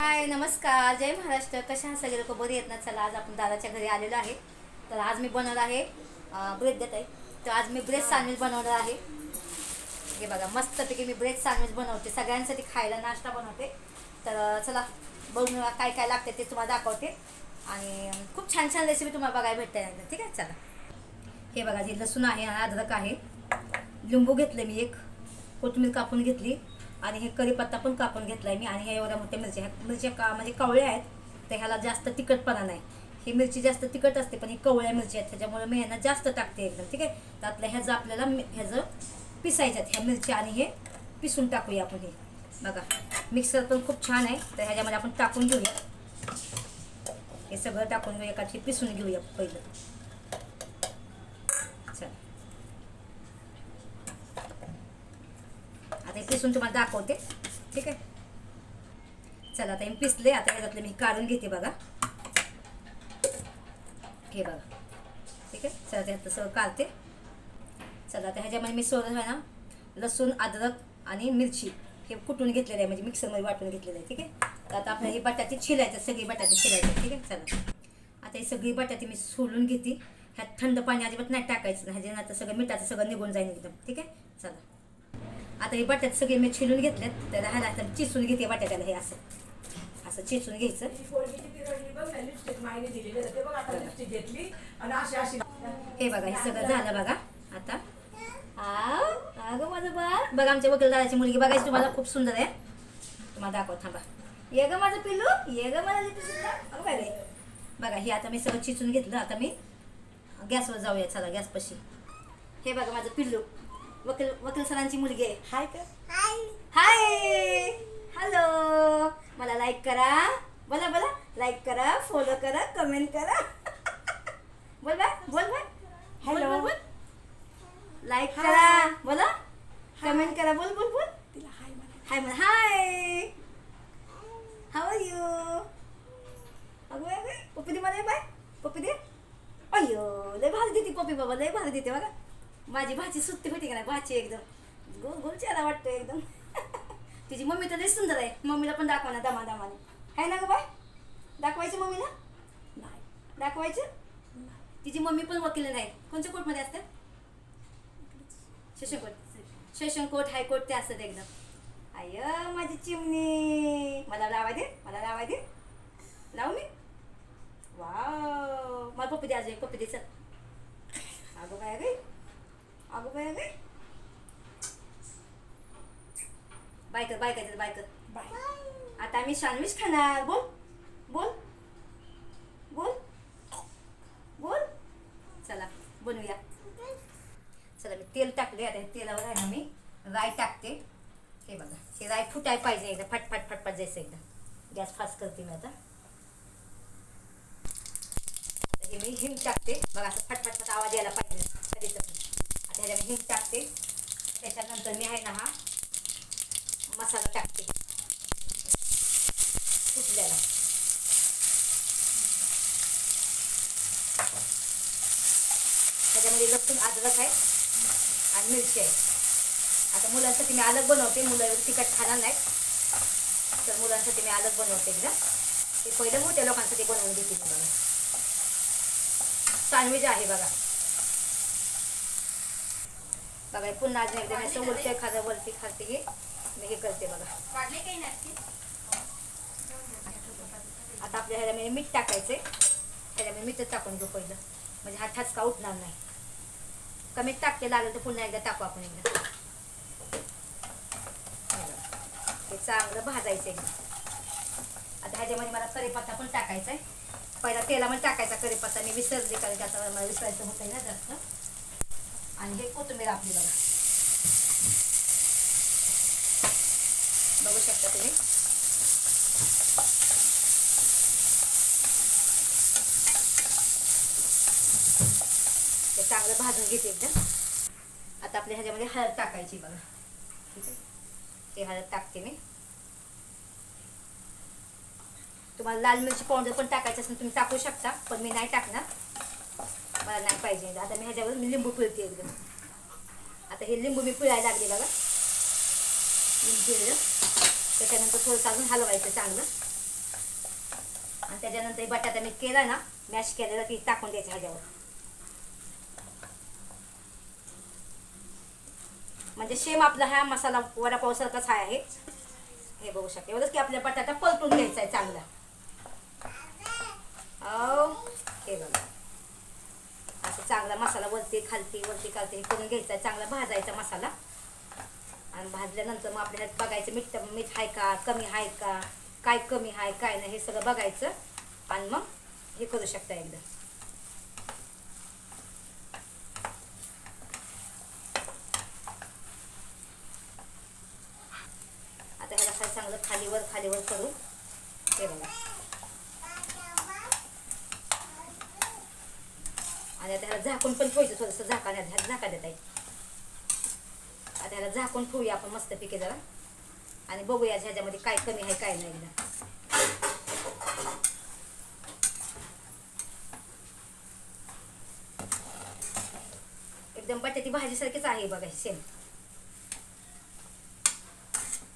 हाय नमस्कार. जय महाराष्ट्र. कशा सगळे? लोक बरे आहेत ना? चला आज आपण दादाच्या घरी आलेलो आहे. तर आज मी बनवणार आहे ब्रेड देत आहे तर आज मी ब्रेड सँडविच बनवणार आहे. हे बघा मस्तपैकी मी ब्रेड सँडविच बनवते. सगळ्यांसाठी खायला नाश्ता बनवते. तर चला बघून काय काय लागते ते तुम्हाला दाखवते. आणि खूप छान छान रेसिपी तुम्हाला बघायला भेटते एकदा ठीक आहे? चला. हे बघा जे लसूण आहे आणि अद्रक आहे. लिंबू घेतले मी एक. कोथिंबीर कापून घेतली. आणि हे कढीपत्ता पण कापून घेतलाय मी आणि ह्या एवढ्या मोठ्या मिरच्या ह्या मिरच्या का म्हणजे कवळ्या आहेत तर ह्याला जास्त तिखटपणा नाही. ही मिरची जास्त तिखट असते पण ही कवळ्या मिरची आहेत त्याच्यामुळे मी ह्यांना जास्त टाकते एकदम ठीक आहे? त्यातलं ह्याचं आपल्याला मि- ह्याचं पिसायच्यात ह्या मिरच्या आणि हे पिसून टाकूया आपण हे. बघा मिक्सर पण खूप छान आहे तर ह्याच्यामध्ये आपण टाकून घेऊया. हे सगळं टाकून घेऊया एकाची पिसून घेऊया पहिलं चल आता हे पिसून तुम्हाला दाखवते. ठीक आहे? चला आता हे पिसले. आता याच्यातले मी काढून घेते बघा. हे बघा. ठीक आहे? चला त्यात सगळं काढते. चला आता ह्याच्यामध्ये मी सोडून आहे ना लसूण अद्रक आणि मिरची हे कुटून घेतलेलं आहे म्हणजे मिक्सरमध्ये वाटून घेतलेलं आहे. ठीक आहे? तर आता आपल्याला ही बटाटे छिलायचं सगळी बटाटे छिलायचं. ठीक आहे? चला. आता ही सगळी बटाटे मी सोलून घेते. ह्यात थंड पाणी अजिबात नाही टाकायचं. ह्याच्या आता सगळं मिठाचं सगळं निघून जाईल एकदम. ठीक आहे? चला. आता हे बटाटे सगळे मी छिलून घेतलेत. तर ह्याला आता चिसून घेते बटाट्याला हे असं. असं चिसून घ्यायचं. हे बघा हे सगळं झालं बघा. आता. अगं माझं बाळ. बघा आमच्या वकीलदाराची मुलगी बघायची तुम्हाला खूप सुंदर आहे. तुम्हाला दाखव थांबा. ये ग माझं पिल्लू. ये ग माझं बाय. बघा हे आता मी सगळं चिचून घेतलं. आता मी गॅसवर जाऊया चला गॅसपाशी. हे बघा माझं पिल्लू. वकील वकील सरांची मुलगी आहे. हाय का? हाय हॅलो मला लाईक करा. बोला बोला. लाईक करा फॉलो करा कमेंट करा. बोल बाय बोल बाय. हॅलो लाईक करा. बोला. कमेंट करा. बोल बोल बोल. हाय म्हण हाय हाऊ आर यू अगं बाय अगं पप्पी दे मला बाय. पप्पी दे. अय्यो लय भारी देते पप्पी बाबा लय भारी देते बघा. माझी भाची सुट्टी होती का नाही? भाची एकदम. गोल गोल चेहरा वाटतो एकदम. तिची मम्मी तर लय सुंदर आहे. मम्मीला पण दाखवा ना दमा दमाने आहे ना गं बाय दाखवायची मम्मीला? नाही. दाखवायचं? तिची मम्मी पण वकील नाही. कोणत्या कोर्टमध्ये असतात session court session court high court ते असतात एकदम. आय माझी चिमणी. मला लावा दे मला लावा दे. लावू मी? वाव. मला पप्पी दे अजून पप्पी दे चल. काय गे अगो काय गे बाय कर बाय कर बाय कर. बाय. आता आम्ही सँडविच खाणार. बोल बोल बोल बोल. चला बनवूया. चला मी तेल टाकले आता तेलावर आहे ना मी राय टाकते. हे बघा हे राय फुटाय पाहिजे एकदा. फटफट फटफट जायचं एकदा. गॅस फास्ट करते मी आता. हे मी हिंग टाकते. बघा असं फटफट फट आवाज यायला पाहिजे कधीच आता ह्याच्या मी हिंग टाकते त्याच्यानंतर मी आहे ना हा मसाला टाकते फुटल्याला त्याच्यामध्ये लसूण अद्रक आहे आणि मिरची आहे. आता मुलांसाठी मी अलग बनवते मुलं तिखट खाणार नाही तर मुलांसाठी मी अलग बनवते एकदा. ते पहिलं मोठ्या लोकांसाठी बनवून देते बघा सँडविच आहे बघा. बघा पुन्हा अजून एकदा मी वरती एखादं वरती खाते हे. मी हे करते बघा. आता आपल्या ह्याला मीठ टाकायचे ह्याला मी मीठच टाकून घेऊ पहिलं. म्हणजे हा ठसका उठणार नाही. कमी टाकते लागलं तर पुन्हा एकदा टाकू आपण एकदा. ते चांगलं भाजायचं एकदा. आता ह्याच्यामध्ये मला करीपत्ता पण टाकायचा आहे पहिला तेलामध्ये टाकायचा करीपत्ता मी विसरले कारण त्याचा आता मला विसरायचं होतं ना जास्त. आणि हे कोथिंबीर आपली बघा. बघू शकता तुम्ही ते चांगलं भाजून घेते एकदम. आता आपल्या ह्याच्यामध्ये हळद टाकायची बघा. ठीक आहे? ते हळद टाकते मी. तुम्हाला लाल मिरची पावडर पण टाकायची असेल तुम्ही टाकू शकता पण मी नाही टाकणार. मला नाही पाहिजे. आता मी ह्याच्यावर मी लिंबू पिळते एकदम. आता हे लिंबू मी पिळायला लागले बघा. लिंबू पिळलं. त्याच्यानंतर थोडंसं अजून हलवायचं चांगलं. आणि त्याच्यानंतर बटाटा मी केला ना मॅश केलेला ती टाकून द्यायचं ह्याच्यावर. म्हणजे सेम आपला हा मसाला वडापावसारखाच हा आहे. हे बघू शकते. एवढंच की आपल्या बटाटा परतून घ्यायचा आहे चांगला. हे बघा. असं चांगला मसाला वरती खालती वरती खालती हे करून घ्यायचा आहे. चांगला भाजायचा मसाला. आणि भाजल्यानंतर मग आपल्याला बघायचं मीठ मीठ आहे का कमी आहे का काय कमी आहे काय नाही हे सगळं बघायचं. आणि मग हे करू शकता एकदा आता ह्याला काय चांगलं खालीवर खालीवर करू बघा. आणि त्याला झाकून पण ठेवायचं थोडंसं झाकाण्यात झाका देता येईल आता ह्याला झाकून ठेवूया आपण मस्त पिके जरा. आणि बघूया ह्याच्यामध्ये काय कमी आहे काय नाही एकदा. एकदम बटाटी भाजीसारखीच आहे बघा शेण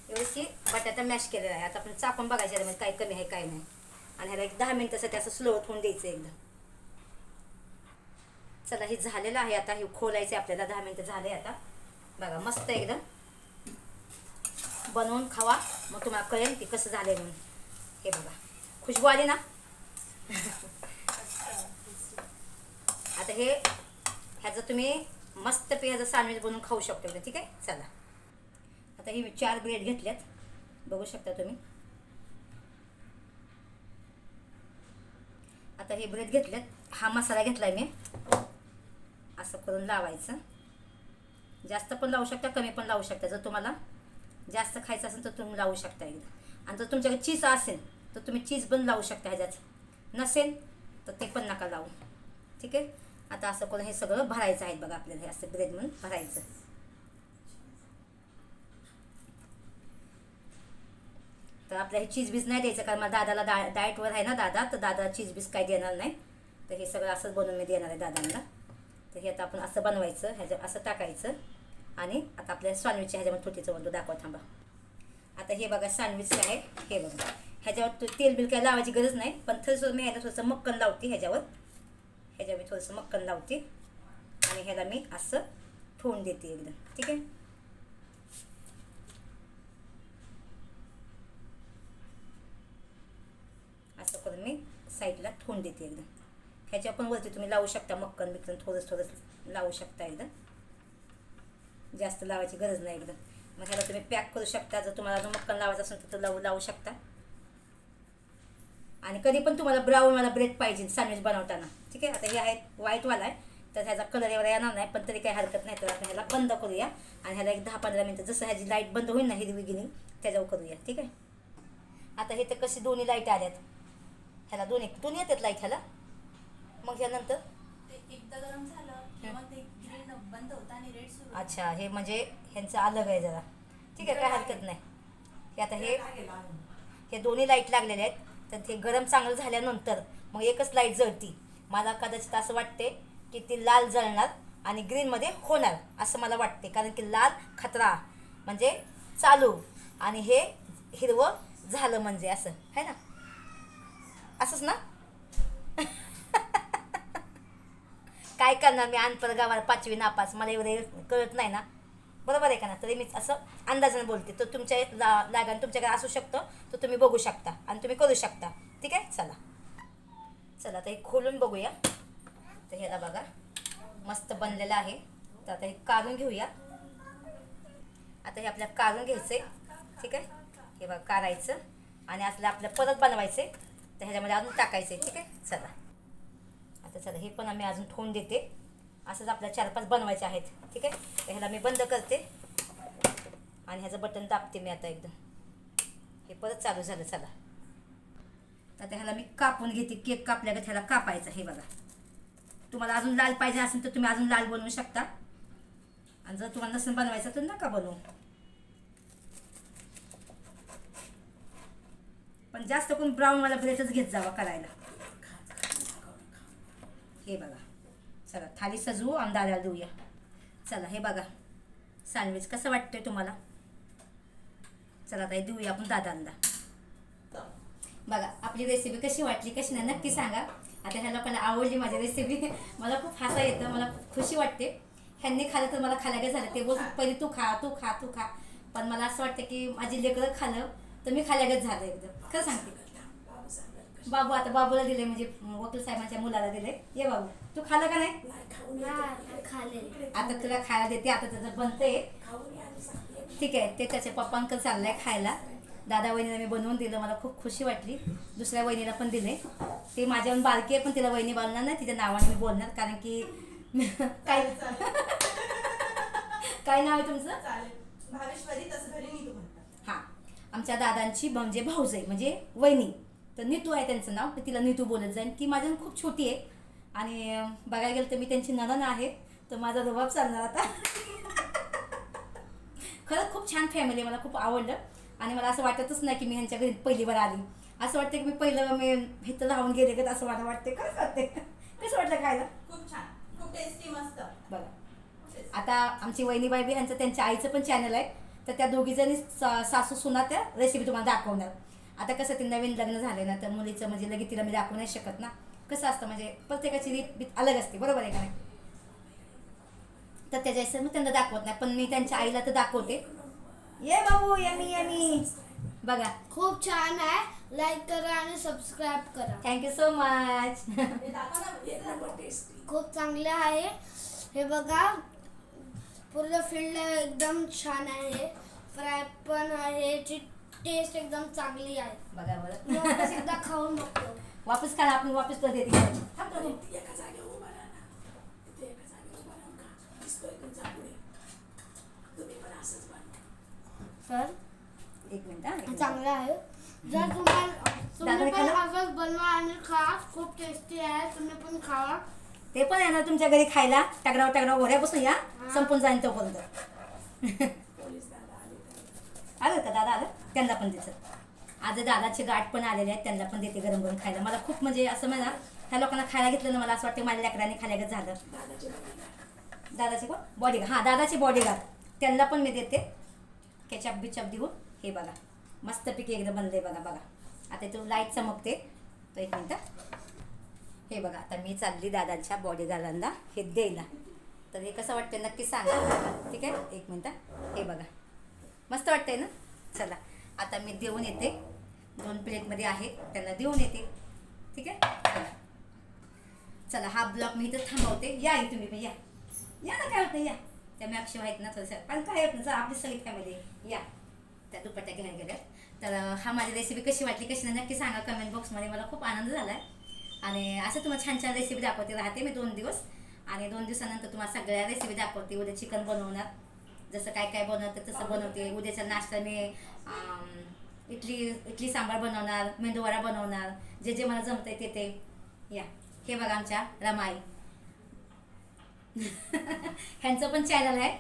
व्यवस्थित. बटाटा मॅश केलेला आहे. आता आपण चाकून बघायचं ह्याच्यामध्ये काय कमी आहे काय नाही. आणि ह्याला एक दहा मिनिटासाठी असं स्लो होऊन द्यायचं एकदम. चला हे झालेलं आहे आता. हे खोलायचं आहे आपल्याला. दहा मिनिटं झाले आता. बघा मस्त एकदम. बनवून खावा. मग तुम्हाला कळेल की कसं झालंय म्हणून. हे बघा. खुशबू आली ना? आता हे ह्याचं तुम्ही मस्त पे ह्याचं सँडविच बनवून खाऊ शकतो ठीक आहे? चला. आता ही चार ब्रेड घेतल्यात. बघू शकता तुम्ही. आता हे ब्रेड घेतल्यात हा मसाला घेतलाय मी. असं करून लावायचं. जास्त पण लावू शकता कमी पण लावू शकता. जर तुम्हाला जास्त खायचं असेल तर तुम्ही लावू शकता एकदा. आणि जर तुमच्याकडे चीज असेल तर तुम्ही चीज पण लावू शकता ह्याच्यात. नसेल तर ते पण नका लावू. ठीक आहे? आता असं करून हे सगळं भरायचं आहे बघा आपल्याला हे असं ब्रेड म्हणून भरायचं. तर आपल्याला हे चीज बीज नाही द्यायचं कारण मला दादाला डा डाएटवर आहे ना दादा तर दादा चीज बीज काही देणार नाही. तर हे सगळं असंच बनवून मी देणार आहे दादांना. तर हे आता आपण असं बनवायचं ह्याच्या असं टाकायचं. आणि आता आपल्या सँडविचच्या ह्याच्यामध्ये तुटीचं बनतो दाखवा थांबा. आता हे बघा सँडविच आहे हे बघा. ह्याच्यावर तो तेल बिल काय लावायची गरज नाही पण थोडंसं मी ह्याला थोडंसं मक्कन लावते ह्याच्यावर. ह्याच्यावर मी थोडंसं मक्कन लावते. आणि ह्याला मी असं ठेवून देते एकदम. ठीक आहे असं करून मी साईडला ठेवून देते एकदम. ह्याच्या पण वरती तुम्ही लावू शकता मक्कन बिक्कन थोडंसं थोडंसं लावू शकता एकदम. जास्त लावायची गरज नाही एकदम. मग ह्याला तुम्ही पॅक करू शकता जर तुम्हाला अजून मक्कन लावायचं असेल तर लावू लावू शकता. आणि कधी पण तुम्हाला ब्राऊनवाला ब्रेड पाहिजे सँडविच बनवताना. ठीक आहे? आता हे आहे व्हाईटवाला आहे तर ह्याचा कलर एवढा येणार नाही पण तरी काही हरकत नाही. तर आपण ह्याला बंद करूया आणि ह्याला एक दहा पंधरा मिनटं जसं ह्याची लाइट बंद होईल ना हिरवी गिनी त्याच्यावर करूया. ठीक आहे? आता हे तर कशी दोन्ही लाइट आल्यात. ह्याला दोन्ही दोन्ही येतात लाइट ह्याला. मग ह्यानंतर? ते एकदा गरम झालं की मग ते ग्रीन बंद होतं आणि रेड सुरू होतं. अच्छा हे म्हणजे ह्यांचं अलग आहे जरा. ठीक आहे काय हरकत नाही. हे आता हे हे दोन्ही लाइट लागलेले आहेत. तर ते गरम चांगलं झाल्यानंतर मग एकच लाइट जळती. मला कदाचित असं वाटते की ती लाल जळणार आणि ग्रीनमध्ये होणार असं मला वाटते कारण की लाल खतरा म्हणजे चालू आणि हे हिरवं झालं म्हणजे असं. है ना? असंच ना? काय करणार मी? अनपर गावाला पाचवी नापास. मला एवढे कळत नाही ना. बरोबर आहे का ना? तरी मी असं अंदाजानं बोलते. तर तुमच्या ला लागान तुमच्याकडे असू शकतं. तर तुम्ही बघू शकता. आणि तुम्ही करू शकता. ठीक आहे? चला. चला आता हे खोलून बघूया. तर ह्याला बघा. मस्त बनलेलं आहे. तर आता हे काढून घेऊया. आता हे आपल्याला काढून घ्यायचं आहे ठीक आहे? हे बघा काढायचं. आणि असलं आपल्याला परत बनवायचं आहे तर ह्याच्यामध्ये अजून टाकायचं आहे ठीक आहे? चला. आता चला हे पण आम्ही अजून ठेवून देते. असंच आपल्याला चार पाच बनवायचे आहेत ठीक आहे? तर ह्याला मी बंद करते. आणि ह्याचं बटन दाबते मी आता एकदम. हे परत चालू झालं चला. आता ह्याला मी कापून घेते केक कापल्या का ह्याला कापायचा हे बघा. तुम्हाला अजून लाल पाहिजे असेल तर तुम्ही अजून लाल बनवू शकता. आणि जर तुम्हाला नसेल बनवायचं तर नका बनवू. पण जास्त करून ब्राऊनवाला ब्रेडच घेत जावा करायला. हे बघा. चला थाली सजवू आणि दादाला देऊया. चला हे बघा. सँडविच कसं वाटतंय तुम्हाला? चला ताई देऊया आपण दादांना. बघा आपली रेसिपी कशी वाटली कशी नाही नक्की सांगा. आता ह्या लोकांना आवडली माझी रेसिपी मला खूप हसा येतं मला खूप खुशी वाटते. ह्यांनी खाल्लं तर मला खायला झालं. ते बोल पहिले तू खा तू खा तू खा. पण मला असं वाटतं की माझी लेकरं खाल्लं तर मी खाल्यागत झालं एकदम. खरं सांगते बाबू आता बाबूला दिले म्हणजे वकील साहेबांच्या मुलाला दिले ये बाबू तू खाल्लं का नाही? खाले आता तुला खायला देते आता त्याचं बनतंय. ठीक आहे ते त्याच्या पप्पांकडे चाललंय खायला. दादा वहिनीला मी बनवून दिलं मला खूप खुशी वाटली. दुसऱ्या वहिनीला पण दिले ती माझ्याहून बारकी आहे पण तिला वहिनी बोलणार नाही तिच्या नावाने मी बोलणार कारण की काय काय नाव आहे तुमचं चालेल भावेश्वरी तसं घरी नीतू म्हणतात हां आमच्या दादांची म्हणजे भाऊजाई म्हणजे वहिनी. तर नीतू आहे त्यांचं नाव तर तिला नीतू बोलत जाईन. की माझ्याहून खूप छोटी आहे. आणि बघायला गेलं तर मी त्यांची नणन आहे. तर माझा रुबाब चालणार आता. खरंच खूप छान फॅमिली आहे मला खूप आवडलं. आणि मला असं वाटतच नाही की मी ह्यांच्या घरी पहिली बार आली. असं वाटतं की मी पहिलं मी इथं राहून गेले का असं मला वाटते खरंच वाटते कसं वाटलं खायला? खूप छान. खूप टेस्टी मस्त. बघा आता आमची वहिनीबाई बी ह्यांचं त्यांच्या आईचं पण चॅनल आहे. तर त्या दोघीजणी सा- सासू सुना त्या रेसिपी तुम्हाला दाखवणार. आता कसं ते नवीन लग्न झाले ना तर मुलीचं म्हणजे लगेच तिला मी दाखवू नाही शकत ना. कसं असतं म्हणजे प्रत्येकाची रीत बीत अलग असते बरोबर आहे का नाही? तर त्याच्या मी त्यांना दाखवत नाही पण मी त्यांच्या आईला तर दाखवते. ये बाबू यमी यमी बघा. खूप छान आहे. लाईक करा आणि सबस्क्राईब करा. थँक्यू सो मच हे खूप चांगले आहे. हे बघा. पूर्ण फील्ड एकदम छान आहे. फ्राय पण आहे. ची टेस्ट एकदम चांगली आहे. बघा बरं वापस एकदा खाऊन बघतो. वापस काढा आपण वापस कर देते थांब थांब. एका जागेवर उभा राहा ना. तिथे एका जागेवर उभा राहून खा. दिसतोय तुमचा पुढे. तुम्ही पण असंच बनवा. सर? एक मिनिट हा, एक मिनिट. चांगलं आहे. जर तुम्हाला तुम्ही पण खाल्लं? असंच बनवा आणि खा. खूप टेस्टी आहे. तुम्ही पण खावा. ते पण येणार तुमच्या घरी खायला. टगराव टगराव घोड्यापासून या. संपून जाईन तोपर्यंत. आले का दादा आलं? त्यांना पण द्यायचं आज दादाचे गाठ पण आलेले आहेत त्यांना पण देते गरम गरम खायला. मला खूप म्हणजे असं म्हणा ह्या लोकांना खायला घेतलं ना मला असं वाटतं माझ्या लेकरांनी खायला झालं. दादाचे कोण? बॉडीगार्ड हां दादाचे बॉडीगार्ड त्यांना पण मी देते. केचप बिचप देऊन हे बघा. मस्तपैकी एकदम बनले बघा बघा. आता तो लाइट चमकते. तो एक मिनटं हे बघा आता मी चालली दादांच्या बॉडीगार्डांना हे द्यायला तर हे कसं वाटतं नक्की सांगा. ठीक आहे? एक मिनटं. हे बघा. मस्त वाटतंय ना? चला. आता मी देऊन येते. दोन प्लेटमध्ये आहे. त्यांना देऊन येते. ठीक आहे? चला. चला हा ब्लॉक मी इथं थांबवते. या ही तुम्ही पण या. या ना काय होत नाही? या. त्या मॅक्शिव आहेत ना थोडंसं. पण काय होत नाही? आपली सगळी फॅमिली या. त्या दुपट्ट्या घ्यायला गेल्या तर हा माझी रेसिपी कशी वाटली कशी नाही नक्की सांगा कमेंट बॉक्समध्ये मला खूप आनंद झाला आहे आणि असं तुम्हाला छान छान रेसिपी दाखवते राहते मी दोन दिवस. आणि दोन दिवसानंतर तुम्हाला सगळ्या रेसिपी दाखवते. उद्या चिकन बनवणार. जसं काय काय बनवते तसं बनवते. उद्याचा नाश्ता मी इडली इडली सांबार बनवणार मेंदूवडा बनवणार. जे जे मला जमतंय ते ते. या. हे बघा आमच्या रमाई. ह्यांचं पण चॅनल आहे.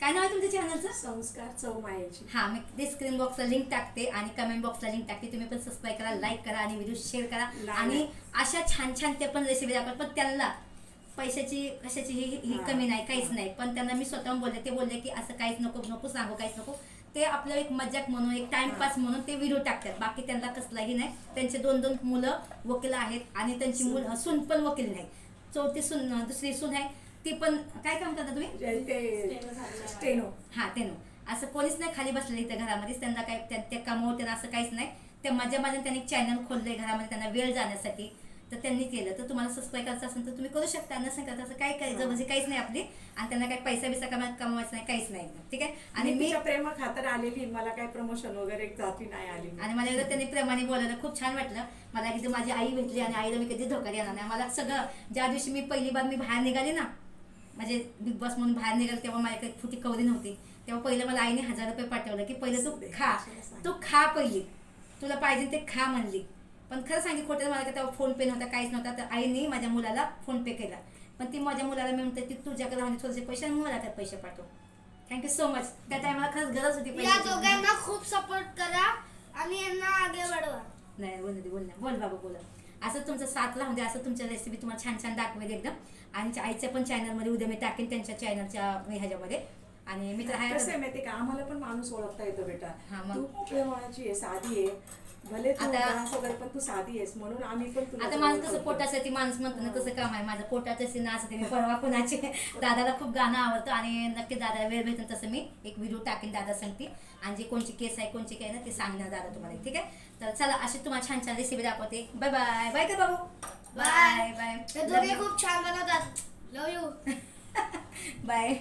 काय नाव आहे तुमच्या चॅनलचं संस्कार चौमायाची हां मी डिस्क्रिप्शन बॉक्सला लिंक टाकते आणि कमेंट बॉक्सला लिंक टाकते. तुम्ही पण सबस्क्राईब करा लाईक करा आणि व्हिडिओ शेअर करा. आणि अशा छान छान ते पण रेसिपी दाखवत पण त्यांना पैशाची कशाची ही ही हां. कमी नाही काहीच नाही. पण त्यांना मी स्वतःहून बोलले ते बोलले की असं काहीच नको नको सांगू काहीच नको. ते आपलं एक मजाक म्हणून एक टाइमपास म्हणून ते व्हिडिओ टाकतात. बाकी त्यांना कसलाही नाही. त्यांचे दोन दोन मुलं वकील आहेत आणि त्यांची मुलं सून पण वकील नाही. चौथी सून दुसरी सून आहे. ती पण काय काम करता तुम्ही? स्टेनो. हा ते नो असं कोणीच नाही खाली बसलेलं इथं घरामध्येच त्यांना काय त्या- ते कमवते असं काहीच नाही. त्या मजा माझ्या त्यांनी चॅनल खोललंय घरामध्ये त्यांना वेळ जाण्यासाठी. तर त्यांनी केलं. तर तुम्हाला सबस्क्राईब करायचं असेल तर तुम्ही करू शकता. नसेल करता असं काय काय म्हणजे काहीच नाही आपली. आणि त्यांना काही पैसा बिसा कमा कमवायचा नाही काहीच नाही. ठीक आहे? आणि मी प्रेमा खातर आलेली मला काही प्रमोशन वगैरे जाती नाही आली. आणि मला एकदा त्यांनी प्रेमाने बोलायला खूप छान वाटलं. मला एकदा माझी आई भेटली आणि आईला मी कधी धोका देणार नाही. मला सगळं ज्या दिवशी मी पहिली बार मी बाहेर निघाले ना म्हणजे बिग बॉस म्हणून बाहेर निघाले तेव्हा माझ्याकडे फुटी कवरी नव्हती. तेव्हा पहिलं मला आईने हजार रुपये पाठवलं की पहिलं तू खा. तू खा पहिली. तुला पाहिजे ते खा म्हणली. पण खरं सांगी खोटं मला का तेव्हा फोन पे नव्हता काहीच नव्हता. तर आईने माझ्या मुलाला फोन पे केला. पण ती माझ्या मुलाला मी म्हणते की तुझ्याकडे म्हणजे थोडेसे पैसे आणि मला काय पैसे पाठव. थँक्यू सो मच त्या टायमाला खरंच गरज होती या. दोघांना खूप सपोर्ट करा आणि यांना आगे वाढवा. नाही बोल दे बोल ना. बोल बाबा बोला. असं तुमचं साथ राहू दे असं तुमच्या रेसिपी तुम्हाला छान छान दाखवेल एकदम. आणि च्या- आईच्या पण चॅनलमध्ये उद्या मी टाकेन त्यांच्या चॅनलच्या ह्याच्यामध्ये. आणि मी तर आहे माहिती का? आम्हाला पण माणूस ओळखता येतो बेटा. हा. तू आहे साधी आहे. भले तू आता- वगैरे पण तू साधी आहेस म्हणून आम्ही पण तुला आता जवळ माझं कसं ठेवतो. पोटासाठी माणूस म्हणतो ना तसं काम आहे माझं. पोटाचं असे नाचते मी परवा कुणाचे दादाला खूप गाणं आवडतं आणि नक्की दादाला वेळ भेटेल तसं मी एक व्हिडिओ टाकेन दादा सांगते. आणि जे कोणची केस आहे कोणची काय ना ते सांगणार दादा तुम्हाला ठीक आहे? तर चला अशी तुम्हाला छान छान रेसिपी दाखवते. बाय बाय बाय कर बाबू? बाय हे बाय दोघे खूप छान बनवतात. लव यू बाय